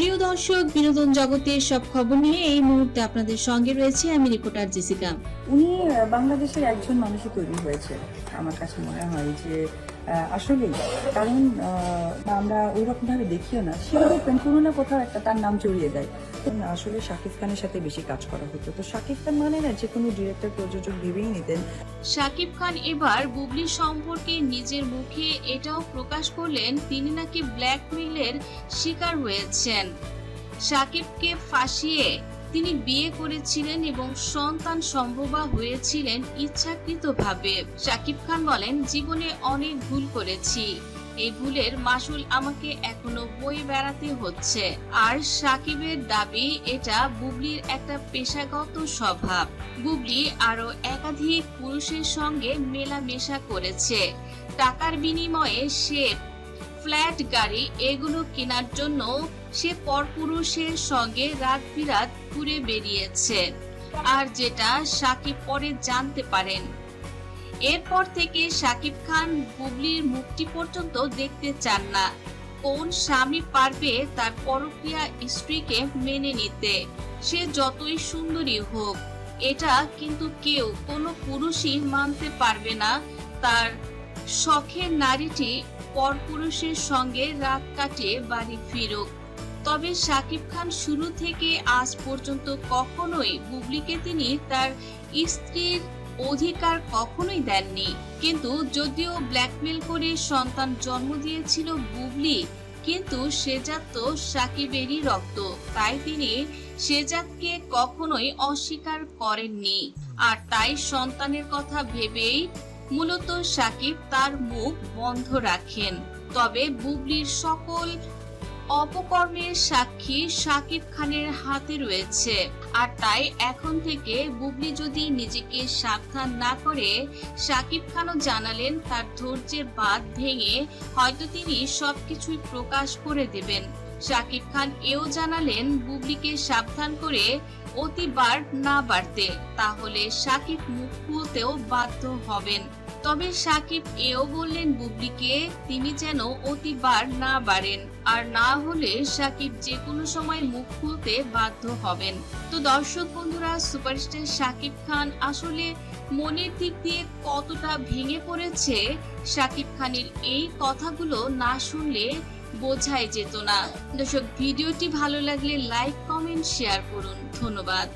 প্রিয় দর্শক, বিনোদন জগতের সব খবর নিয়ে এই মুহূর্তে আপনাদের সঙ্গে রয়েছে আমি রিপোর্টার জেসিকা। উনি বাংলাদেশের একজন মানুষই তৈরি হয়েছে। আমার কাছে মনে হয় যে আসলে কারণ আমরা ওই রকম ভাবে দেখিও না। দেখবেন কোনো না কোথাও একটা তার নাম জড়িয়ে দেয় আসলে শাকিব খানের সাথে বেশি কাজ করা হতো। তো শাকিব খান মানে না যে কোনো ডিরেক্টর প্রযোজক ভেবেই নিতেন। শাকিব খান এবার বুবলি সম্পর্কে নিজের মুখে এটাও প্রকাশ করলেন, তিনি নাকি ব্ল্যাকমেইলের শিকার হয়েছেন। শাকিবকে ফাঁসিয়ে তিনি বিয়ে করেছিলেন এবং সন্তান সম্ভবা হয়েছিলেন ইচ্ছাকৃতভাবে। শাকিব খান বলেন, জীবনে অনেক ভুল করেছি। এই ভুলের মাসুল আমাকে এখনও বই বেড়াতে হচ্ছে। আর সাকিবের দাবি, এটা বুবলির একটা পেশাগত স্বভাব। বুবলি আরও একাধিক পুরুষের সঙ্গে মেলামেশা করেছে। টাকার বিনিময়ে সে ফ্ল্যাট, গাড়ি এগুলো কেনার জন্য সে পরপুরুষের সঙ্গে রাত বিরাত ঘুরে বেরিয়েছে আর যেটা সাকিব পরে জানতে পারেন। এরপর থেকে সাকিব খান বুবলির মুক্তি পর্যন্ত দেখতে চান না। কোন স্বামী পারবে তার পরক্রিয়া স্ত্রীকে মেনে নিতে? সে যতই সুন্দরী হোক, এটা কিন্তু কেউ কোনো পুরুষই মানতে পারবে না। তার শখের নারীটি পরপুরুষের সঙ্গে রাত কাটিয়ে বাড়ি ফিরুক। তবে শাকিব খান শুরু থেকে আজ পর্যন্ত কখনোই বুবলিকে তিনি তার স্ত্রীর অধিকার কখনোই দেননি। কিন্তু যদিও ব্ল্যাকমেল করে সন্তান জন্ম দিয়েছিল বুবলি, কিন্তু সেজাত তো সাকিবেরই রক্ত। তাই তিনি সেজাতকে কখনোই অস্বীকার করেননি। আর তাই সন্তানের কথা ভেবেই মূলত সাকিব তার মুখ বন্ধ রাখেন। তবে বুবলির সকল অপকর্মের সাক্ষী সাকিব খানের হাতে রয়েছে। আর তাই এখন থেকে বুবলি যদি নিজেকে সাবধান না করে সাকিব খানও জানালেন তার ধৈর্যের বাদ ভেঙে হয়তো তিনি সবকিছুই প্রকাশ করে দেবেন। সাকিব খান এও জানালেন বুবলিকে সাবধান করে অতিবার না বাড়তে, তাহলে সাকিব মুখ খুলতেও বাধ্য হবেন। তবে সাকিব এও বললেন, বুবলিকে তিনি যেন অতিবার না বাড়েন আর না হলে সাকিব যে কোনো সময় মুখ খুলতে বাধ্য হবেন। তো দর্শক বন্ধুরা, সুপারস্টার সাকিব খান আসলে মনের দিক দিয়ে কতটা ভেঙে পড়েছে সাকিব খানের এই কথাগুলো না শুনলে বোঝাই যেত না। দর্শক, ভিডিওটি ভালো লাগলে লাইক, কমেন্ট, শেয়ার করুন। ধন্যবাদ।